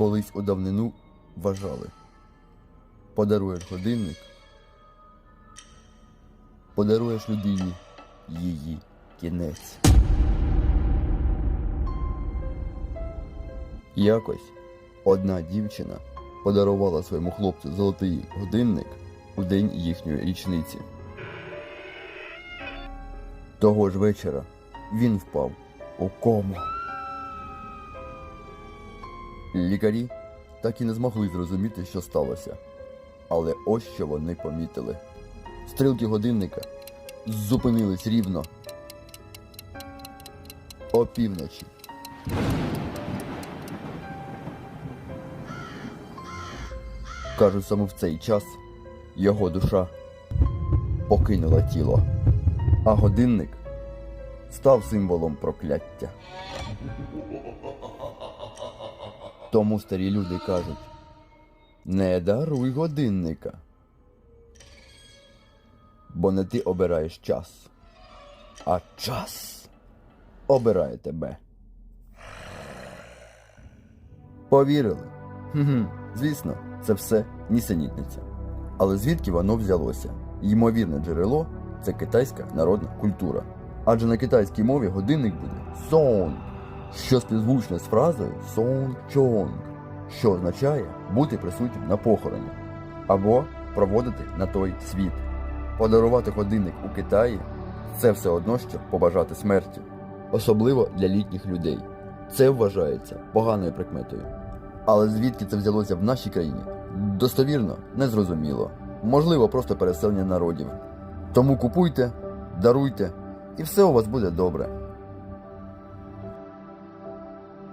Колись у давнину вважали. Подаруєш годинник, подаруєш людині її кінець. Якось одна дівчина подарувала своєму хлопцю золотий годинник у день їхньої річниці. Того ж вечора він впав у кому. Лікарі так і не змогли зрозуміти, що сталося. Але ось що вони помітили. Стрілки годинника зупинились рівно опівночі. Кажуть, саме в цей час його душа покинула тіло, а годинник став символом прокляття. Тому старі люди кажуть: не даруй годинника. Бо не ти обираєш час, а час обирає тебе. Повірили? Хм, звісно, це все нісенітниця. Але звідки воно взялося? Ймовірне джерело це китайська народна культура. Адже на китайській мові годинник буде сон, що співзвучне з фразою сон чонг, що означає бути присутнім на похороні або проводити на той світ. Подарувати годинник у Китаї це все одно, що побажати смерті, особливо для літніх людей. Це вважається поганою прикметою. Але звідки це взялося в нашій країні? Достовірно, незрозуміло. Можливо, просто переселення народів. Тому купуйте, даруйте, і все у вас буде добре.